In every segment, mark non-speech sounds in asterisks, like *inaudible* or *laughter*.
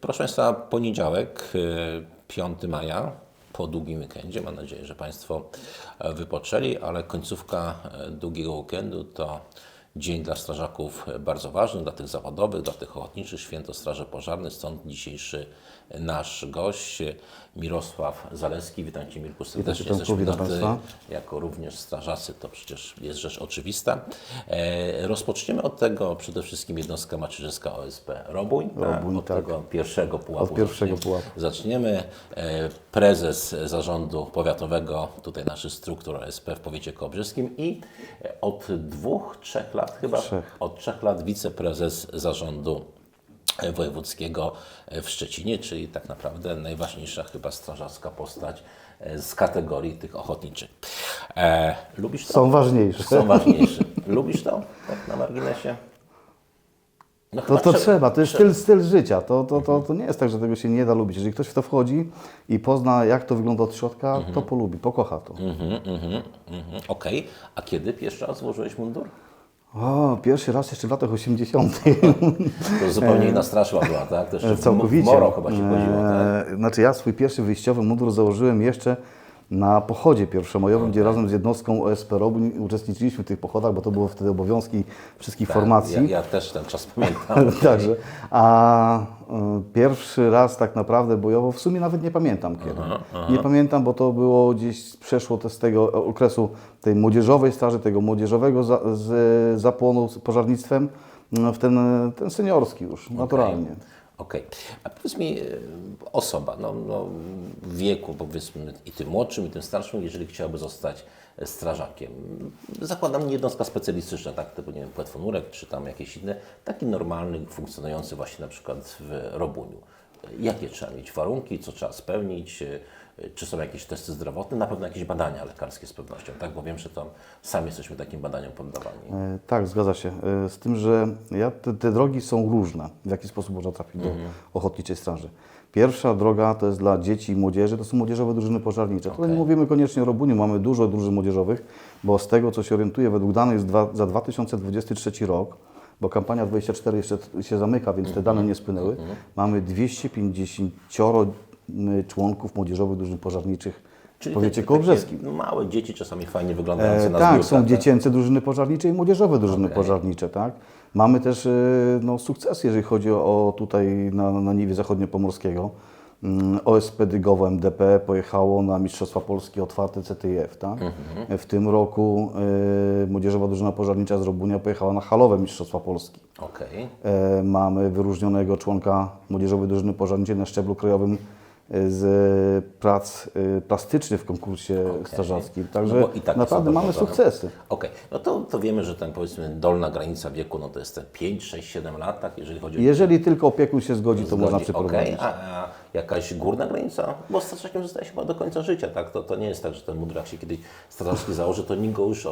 Proszę Państwa, poniedziałek, y, 5 maja, po długim weekendzie. Mam nadzieję, że Państwo e, wypoczęli, ale końcówka e, długiego weekendu to dzień dla strażaków e, bardzo ważny, dla tych zawodowych, dla tych ochotniczych, święto Straży Pożarnej. Stąd dzisiejszy nasz gość, Mirosław Zaleski. Witam Cię Mirku serdecznie. Witam, witam Państwa. jako również strażacy, to przecież jest rzecz oczywista. E, rozpoczniemy od tego przede wszystkim jednostka macierzyska OSP Robuń. Robuń, od tak. tego pierwszego pułapu. Od pierwszego zaczniemy. pułapu. Zaczniemy. E, Prezes zarządu powiatowego, tutaj naszych struktur OSP w powiecie kołobrzyskim i od dwóch, trzech lat chyba, Trzech. od trzech lat wiceprezes zarządu wojewódzkiego e, w Szczecinie, czyli tak naprawdę najważniejsza chyba strażacka postać e, z kategorii tych ochotniczych. E, lubisz to? Są ważniejsze. Są ważniejsze. Lubisz to? Tak na marginesie? No To, to trzeba, to jest trzeba. styl, styl życia. To, to, to, to nie jest tak, że tego się nie da lubić. Jeżeli ktoś w to wchodzi i pozna, jak to wygląda od środka, to polubi, pokocha to. Mhm, mhm, mhm. Okej, a kiedy pierwszy raz złożyłeś mundur? O, pierwszy raz jeszcze w latach 80. To *laughs* zupełnie inna straszła była, tak? To jeszcze E, Całkowicie. moro chyba się chodziło, tak? E, Znaczy ja swój pierwszy wyjściowy mundur założyłem jeszcze na pochodzie pierwszomajowym, gdzie razem z jednostką OSP Robuń uczestniczyliśmy w tych pochodach, bo to było wtedy obowiązki wszystkich formacji. Tak, Ja, ja też ten czas *laughs* pamiętam. *laughs* Także, a pierwszy raz tak naprawdę bojowo, w sumie nawet nie pamiętam kiedy. Nie pamiętam, bo to było gdzieś, przeszło to z tego okresu tej młodzieżowej straży, tego młodzieżowego za, z, zapłonu z pożarnictwem no, w ten, ten seniorski już, naturalnie. Okej. A powiedz mi, e, osoba no, no, w wieku, powiedzmy, i tym młodszym, i tym starszym, jeżeli chciałaby zostać e, strażakiem, zakładam nie jednostka specjalistyczna, tak, typu, nie wiem, płetwonurek, czy tam jakieś inne, taki normalny, funkcjonujący właśnie na przykład w Robuniu. Jakie trzeba mieć warunki, co trzeba spełnić, czy są jakieś testy zdrowotne, na pewno jakieś badania lekarskie z pewnością, tak, bo wiem, że tam sami jesteśmy takim badaniom poddawani. E, Tak, zgadza się. E, Z tym, że ja, te, te drogi są różne, w jaki sposób można trafić do Ochotniczej Straży. Pierwsza droga to jest dla dzieci i młodzieży, to są młodzieżowe drużyny pożarnicze. Tutaj nie mówimy koniecznie o Robuniu, mamy dużo drużyn młodzieżowych, bo z tego, co się orientuję, według danych dwa, za 2023 rok, bo kampania 24 jeszcze się zamyka, więc te dane nie spłynęły, mamy 250 y, członków młodzieżowych drużyn pożarniczych w powiecie kołobrzeskim. takie Małe dzieci, czasami fajnie wyglądające E, na tak, zbiórkach, są tak? dziecięce drużyny pożarnicze i młodzieżowe drużyny Okej. pożarnicze, tak? Mamy też e, no, sukcesy, jeżeli chodzi o, tutaj na, na niwie zachodniopomorskiego. Mm, OSP Dygowo MDP pojechało na Mistrzostwa Polski otwarte CTF, tak? Mhm. W tym roku e, młodzieżowa drużyna pożarnicza z Robunia pojechała na halowe Mistrzostwa Polski. Okej. E, mamy wyróżnionego członka młodzieżowej drużyny pożarniczej na szczeblu krajowym z prac e, plastycznych w konkursie strażackim. Także No tak naprawdę mamy sukcesy. Okej, no to, to wiemy, że ten powiedzmy dolna granica wieku, no to jest te 5, 6, 7 lat, tak? Jeżeli chodzi o Jeżeli tylko opiekun się zgodzi, to można Okej, przeprowadzić. a, a jakaś górna granica? Bo strażakiem zostaje się chyba do końca życia, tak? To, to nie jest tak, że ten mundur jak się kiedyś strażacki założy, to nikt go już e,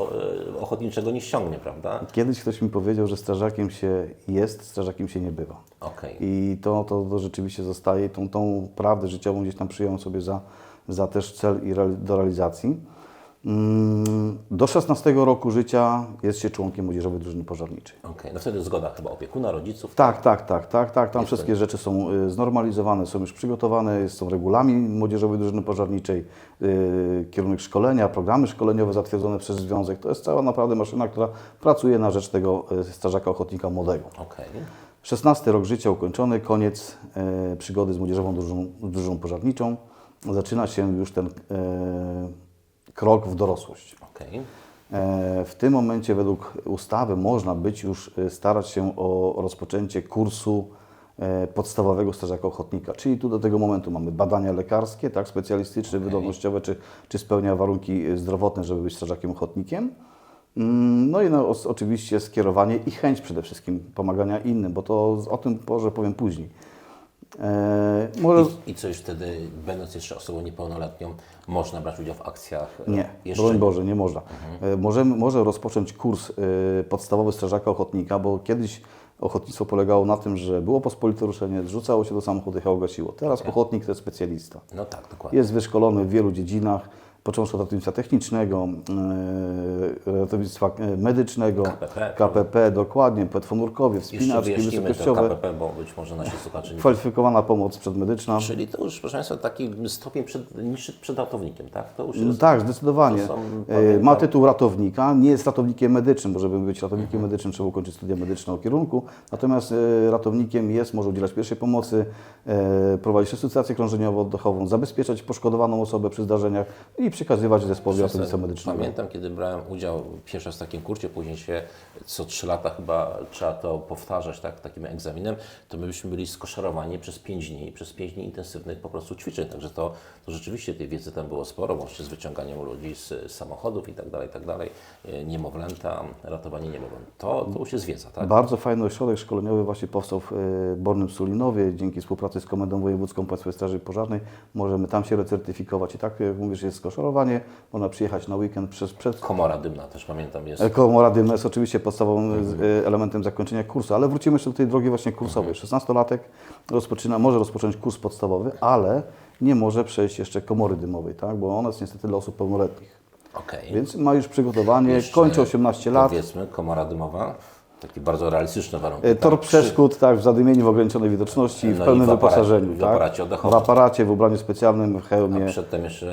ochotniczego nie ściągnie, prawda? Kiedyś ktoś mi powiedział, że strażakiem się jest, strażakiem się nie bywa. Okej. I to, to, to rzeczywiście zostaje, tą, tą prawdę życiową gdzieś tam przyjąłem sobie za, za też cel i do realizacji. Mm, Do 16 roku życia jest się członkiem młodzieżowej drużyny pożarniczej. Okej, no wtedy zgoda chyba opiekuna, rodziców. Tak, tak, tak, tak, tak. Tam wszystkie rzeczy są y, znormalizowane, są już przygotowane, jest- są regulamin młodzieżowej drużyny pożarniczej, y, kierunek szkolenia, programy szkoleniowe zatwierdzone przez związek. To jest cała naprawdę maszyna, która pracuje na rzecz tego y, strażaka ochotnika młodego. Okej. 16 rok życia ukończony, koniec przygody z młodzieżową drużyną, drużyną pożarniczą. Zaczyna się już ten krok w dorosłość. Okej. E, W tym momencie według ustawy można być już e, starać się o rozpoczęcie kursu e, podstawowego strażaka ochotnika. Czyli tu do tego momentu mamy badania lekarskie, tak, specjalistyczne, wydolnościowe, czy, czy spełnia warunki zdrowotne, żeby być strażakiem ochotnikiem. Mm, No i no, oczywiście skierowanie i chęć przede wszystkim pomagania innym, bo to o tym porze powiem później. E, może, I, I co już wtedy, będąc jeszcze osobą niepełnoletnią, można brać udział w akcjach? e, Nie, jeszcze broń Boże, nie można. E, Możemy, może rozpocząć kurs podstawowy strażaka ochotnika, bo kiedyś ochotnictwo polegało na tym, że było pospolite ruszenie, zrzucało się do samochodu, jechało, gasiło. Teraz ochotnik to jest specjalista. No tak, dokładnie. Jest wyszkolony w wielu dziedzinach, począwszy od ratownictwa technicznego, e, ratownictwa e, medycznego, KPP. KPP dokładnie, petfonurkowie, Jeszcze wspinaczki wyjaśnimy to wysokościowe, KPP, bo być może nasi słuchacze nie kwalifikowana pomoc przedmedyczna. Czyli to już, proszę Państwa, taki stopień przed, niższy przed ratownikiem, tak? To już No jest... Tak, zdecydowanie. są, E, Ma tytuł ratownika, nie jest ratownikiem medycznym, bo żeby być ratownikiem Mhm. medycznym trzeba ukończyć studia medyczne o kierunku. Natomiast e, ratownikiem jest, może udzielać pierwszej pomocy, e, prowadzić resuscytację krążeniowo-oddechową, zabezpieczać poszkodowaną osobę przy zdarzeniach i przekazywać zespołowi ratownictwa medycznego. Pamiętam, kiedy brałem udział pierwszy raz w takim kurcie, później się co trzy lata chyba trzeba to powtarzać tak, takim egzaminem, to my byśmy byli skoszarowani przez pięć dni, przez pięć dni intensywnych po prostu ćwiczeń, także to, to rzeczywiście tej wiedzy tam było sporo, łącznie z wyciąganiem ludzi z, samochodów i tak dalej, i tak dalej, E, niemowlęta, ratowanie niemowląt. To, to już jest wiedza, tak? Bardzo fajny ośrodek szkoleniowy właśnie powstał w e, Bornym Sulinowie. Dzięki współpracy z Komendą Wojewódzką Państwowej Straży Pożarnej możemy tam się recertyfikować. I tak jak mówisz, jest skoszorowanie, można przyjechać na weekend przez, przed Komora dymna też pamiętam jest. Komora dymna jest oczywiście podstawowym e, elementem zakończenia kursu, ale wrócimy jeszcze do tej drogi właśnie kursowej. 16-latek rozpoczyna, może rozpocząć kurs podstawowy, ale nie może przejść jeszcze komory dymowej, tak? bo ona jest niestety dla osób pełnoletnich. Okej. Więc ma już przygotowanie, Jeszcze kończy 18 lat. Powiedzmy, komora dymowa, takie bardzo realistyczne warunki. E, Tor tak? przeszkód, tak, w zadymieniu, w ograniczonej widoczności, No w pełnym w aparacie- wyposażeniu. w tak? aparacie oddechowym. W aparacie, w ubraniu specjalnym, w hełmie. A przedtem jeszcze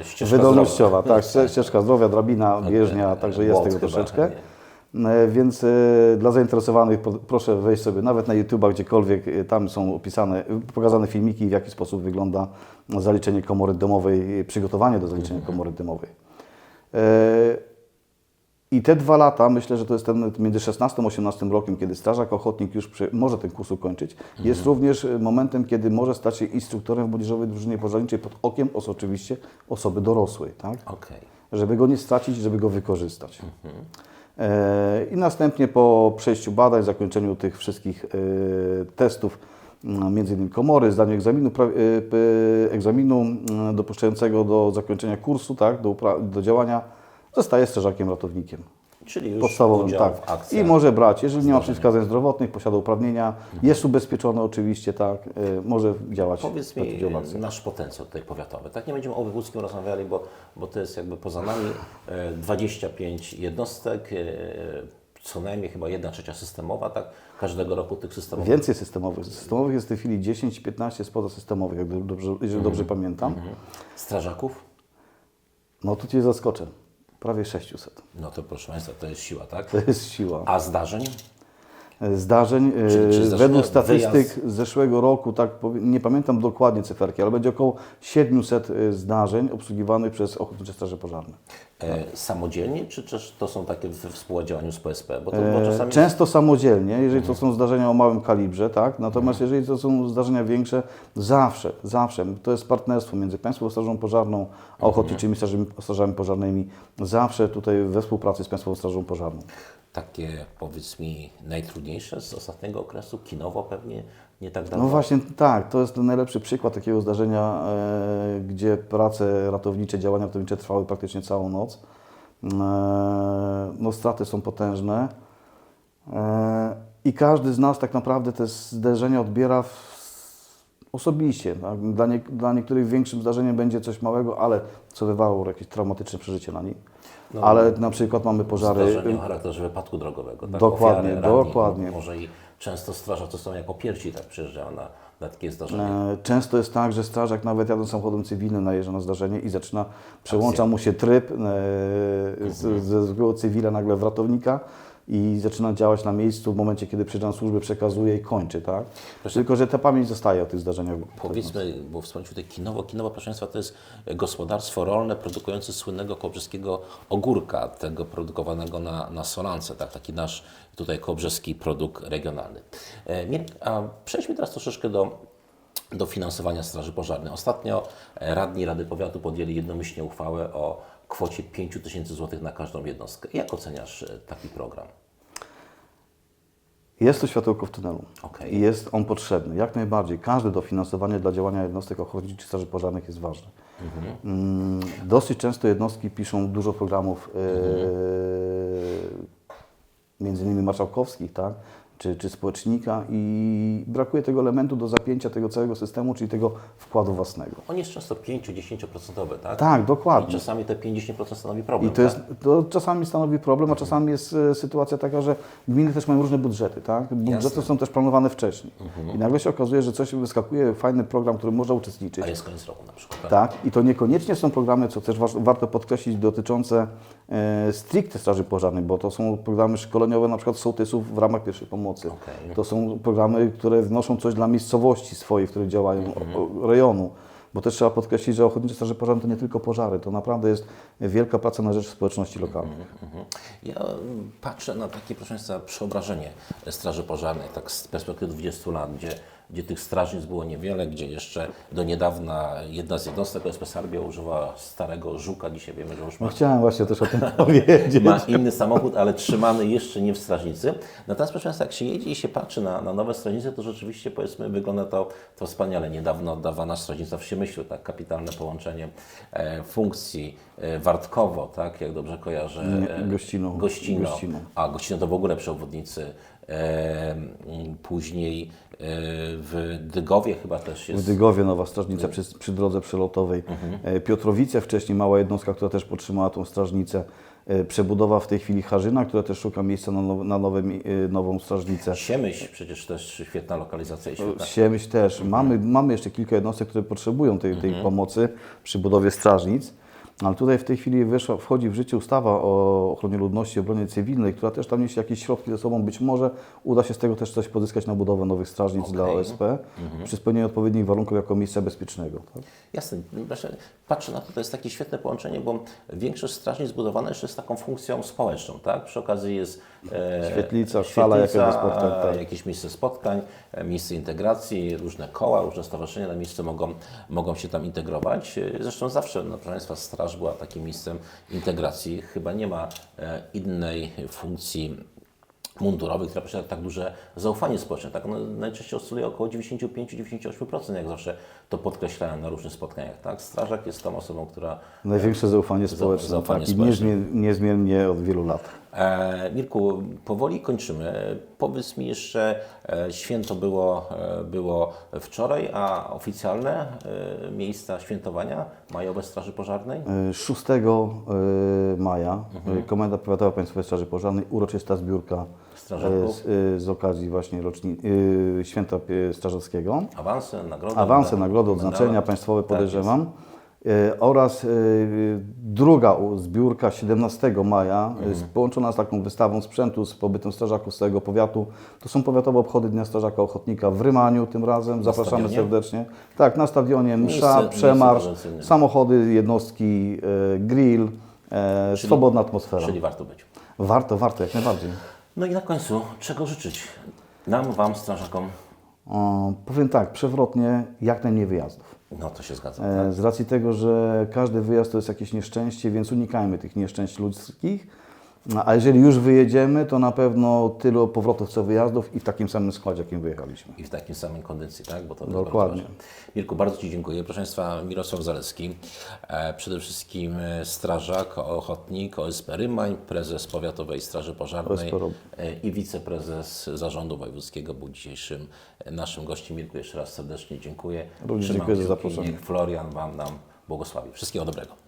e, ścieżka Wydolnościowa, zdrowia. tak, ście- ścieżka zdrowia, drabina, bieżnia, także jest tego troszeczkę. E, Więc e, dla zainteresowanych proszę wejść sobie nawet na YouTube'a, gdziekolwiek, e, tam są opisane, e, pokazane filmiki, w jaki sposób wygląda zaliczenie komory domowej, e, przygotowanie do zaliczenia komory domowej. I te dwa lata, myślę, że to jest ten między 16 a 18 rokiem, kiedy strażak ochotnik już przy, może ten kurs ukończyć, jest również e, momentem, kiedy może stać się instruktorem w młodzieżowej drużynie pożarniczej pod okiem os, oczywiście osoby dorosłej. Tak? Okej. żeby go nie stracić, żeby go wykorzystać. E, I następnie po przejściu badań, zakończeniu tych wszystkich e, testów, między innymi komory, zdaniu egzaminu, pra- e, egzaminu dopuszczającego do zakończenia kursu, tak, do, do działania, zostaje strażakiem ratownikiem. Czyli już Podstawowym, tak. w akcjach. I może brać, jeżeli nie ma przeciwwskazań zdrowotnych, posiada uprawnienia, jest ubezpieczony oczywiście, tak, e, może działać Powiedz mi udział w akcjach. nasz potencjał tutaj powiatowy. Tak nie będziemy o wojewódzkim rozmawiali, bo, bo to jest jakby poza nami e, 25 jednostek, e, co najmniej chyba jedna trzecia systemowa, tak? Każdego roku tych systemowych. Więcej systemowych. Systemowych jest w tej chwili 10-15 spoza systemowych, jak dobrze, jeżeli dobrze pamiętam. Strażaków? No tu Cię zaskoczę. Prawie 600. No to proszę Państwa, to jest siła, tak? To jest siła. A zdarzeń? Zdarzeń, Czyli- e, według statystyk wyjazd- z zeszłego roku, tak nie pamiętam dokładnie cyferki, ale będzie około 700 e, zdarzeń obsługiwanych przez Ochotnicze Straże Pożarne. E, samodzielnie, czy też to są takie we współdziałaniu z PSP? Bo to bo czasami... Często samodzielnie, jeżeli to są zdarzenia o małym kalibrze, tak? Natomiast jeżeli to są zdarzenia większe, zawsze, zawsze, to jest partnerstwo między Państwową Strażą Pożarną a Ochotniczymi Strażami, Strażami Pożarnymi, zawsze tutaj we współpracy z Państwową Strażą Pożarną. Takie, powiedz mi, najtrudniejsze z ostatniego okresu? Kinowo pewnie nie tak dawno. No właśnie tak, to jest najlepszy przykład takiego zdarzenia, e, gdzie prace ratownicze, działania ratownicze trwały praktycznie całą noc. E, no straty są potężne e, i każdy z nas tak naprawdę te zdarzenia odbiera w, osobiście. Tak? Dla, nie, dla niektórych większym zdarzeniem będzie coś małego, ale co wywarło jakieś traumatyczne przeżycie na nim. No, ale na przykład mamy pożary... Zdarzenie o charakterze wypadku drogowego. Tak? Dokładnie, Ofiary, ranni, dokładnie. Może i często strażacy są jako pierwsi tak przyjeżdżają na, na takie zdarzenie. E, Często jest tak, że strażak nawet jadąc samochodem cywilnym najeżdża na zdarzenie i zaczyna, przełącza mu się tryb e, z, ze zwykłego cywila nagle w ratownika i zaczyna działać na miejscu w momencie, kiedy przyjeżdża na służbę, przekazuje i kończy, tak? Tylko, że ta pamięć zostaje o tych zdarzeniach. Powiedzmy, bo wspomnieliśmy tutaj kinowo. Kinowo, proszę Państwa, to jest gospodarstwo rolne produkujące słynnego kołbrzeskiego ogórka, tego produkowanego na, na solance, tak? taki nasz tutaj kołbrzeski produkt regionalny. E, przejdźmy teraz troszeczkę do, do finansowania Straży Pożarnej. Ostatnio e, radni Rady Powiatu podjęli jednomyślnie uchwałę o kwocie 5 tysięcy złotych na każdą jednostkę. Jak oceniasz e, taki program? Jest to światełko w tunelu. Okej. I jest on potrzebny. Jak najbardziej. Każde dofinansowanie dla działania jednostek ochotniczych straży pożarnych jest ważne. Mm, Dosyć często jednostki piszą dużo programów, e, między innymi marszałkowskich, tak? Czy, czy społecznika i brakuje tego elementu do zapięcia tego całego systemu, czyli tego wkładu własnego. On jest często 5-10%, tak? Tak, I dokładnie. czasami te 50% stanowi I problem. to, jest, tak? to czasami stanowi problem, a czasami jest e, sytuacja taka, że gminy też mają różne budżety, tak? Budżety Jasne. są też planowane wcześniej. I nagle się okazuje, że coś wyskakuje, fajny program, który można uczestniczyć. A jest koniec roku na przykład. Tak? Tak, i to niekoniecznie są programy, co też wa- warto podkreślić, dotyczące e, stricte Straży Pożarnej, bo to są programy szkoleniowe na przykład sołtysów w ramach pierwszej pomocy. Okej. To są programy, które wnoszą coś dla miejscowości swojej, w której działają, o, o, rejonu. Bo też trzeba podkreślić, że Ochotnicze Straże Pożarne to nie tylko pożary, to naprawdę jest wielka praca na rzecz społeczności lokalnej. Mhm. Ja mm, patrzę na takie, proszę Państwa, przeobrażenie Straży Pożarnej, tak z perspektywy 20 lat, gdzie, gdzie tych strażnic było niewiele, gdzie jeszcze do niedawna jedna z jednostek OSP Sarbia używała starego żuka, dzisiaj wiemy, że już ma No chciałem właśnie też o tym *laughs* powiedzieć. ma inny samochód, ale trzymany jeszcze nie w strażnicy. Natomiast proszę Państwa, jak się jedzie i się patrzy na, na nowe strażnice, to rzeczywiście powiedzmy wygląda to, to wspaniale. Niedawno oddawana strażnica w Siemyślu, tak, kapitalne połączenie e, funkcji e, Wartkowo, tak, jak dobrze kojarzę. E. Gościno. A, Gościno to w ogóle przewodnicy. E, m, później e, w Dygowie chyba też W jest. Dygowie nowa strażnica przy, przy drodze przelotowej. E, Piotrowice wcześniej mała jednostka, która też podtrzymała tą strażnicę. E, Przebudowa w tej chwili Harzyna, która też szuka miejsca na, now, na nowe, nową strażnicę. Siemyśl przecież też świetna lokalizacja świetna Siemyśl też. Mamy, mamy jeszcze kilka jednostek, które potrzebują tej, tej pomocy przy budowie strażnic. Ale tutaj w tej chwili wyszła, wchodzi w życie ustawa o ochronie ludności obronie cywilnej, która też tam niesie jakieś środki ze sobą. Być może uda się z tego też coś pozyskać na budowę nowych strażnic dla Okej. OSP przy spełnieniu odpowiednich warunków jako miejsca bezpiecznego. Tak? Jasne. Właśnie patrzę na to, to jest takie świetne połączenie, bo większość strażnic zbudowana jeszcze z taką funkcją społeczną, tak? Przy okazji jest Świetlica, sala jakaś do spotkań, tak. jakieś miejsce spotkań, e, miejsce integracji, różne koła, różne stowarzyszenia na miejscu mogą, mogą się tam integrować. E, Zresztą zawsze, no, proszę Państwa, straż była takim miejscem integracji. Chyba nie ma e, innej funkcji mundurowych, która posiada tak duże zaufanie społeczne. Tak, no, najczęściej oscyluje około 95-98%, jak zawsze to podkreślałem na różnych spotkaniach. Tak? Strażak jest tą osobą, która... Największe zaufanie społeczne zaufanie tak, i społeczne. niezmien, niezmiennie od wielu lat. E, Mirku, powoli kończymy. Powiedz mi jeszcze, e, święto było, e, było wczoraj, a oficjalne e, miejsca świętowania majowe Straży Pożarnej? E, 6 e, maja e, Komenda Powiatowa Państwowej Straży Pożarnej, uroczysta zbiórka z, z okazji właśnie roczni, Święta Strażackiego. Awanse, nagrody? Awanse, nagrody, odznaczenia państwowe Tak podejrzewam. Oraz e, druga zbiórka 17 maja, Mhm. e, z- połączona z taką wystawą sprzętu z pobytem strażaków z całego powiatu. To są powiatowe obchody Dnia Strażaka Ochotnika w Rymaniu tym razem. Zapraszamy stadionie? serdecznie. Tak, na stadionie msza, Miejsce- przemarsz, miejsce samochody, jednostki, e, grill, e, swobodna atmosfera. Czyli warto być. Warto, warto, jak najbardziej. No i na końcu, czego życzyć? Nam, Wam, strażakom? O, powiem tak, przewrotnie, jak najmniej wyjazdów. No to się zgadza. E, Z racji tego, że każdy wyjazd to jest jakieś nieszczęście, więc unikajmy tych nieszczęść ludzkich. No, A jeżeli już wyjedziemy, to na pewno tyle powrotów co wyjazdów i w takim samym składzie, jakim wyjechaliśmy. I w takiej samej kondycji, tak? Bo to Dokładnie. bardzo. Mirku, bardzo Ci dziękuję. Proszę Państwa, Mirosław Zalewski, e, przede wszystkim e, strażak, ochotnik OSP Rymań, prezes Powiatowej Straży Pożarnej e, i wiceprezes Zarządu Wojewódzkiego był dzisiejszym naszym gościem. Mirku, jeszcze raz serdecznie dziękuję. Również dziękuję za zaproszenie. Florian Wam nam błogosławi. Wszystkiego dobrego.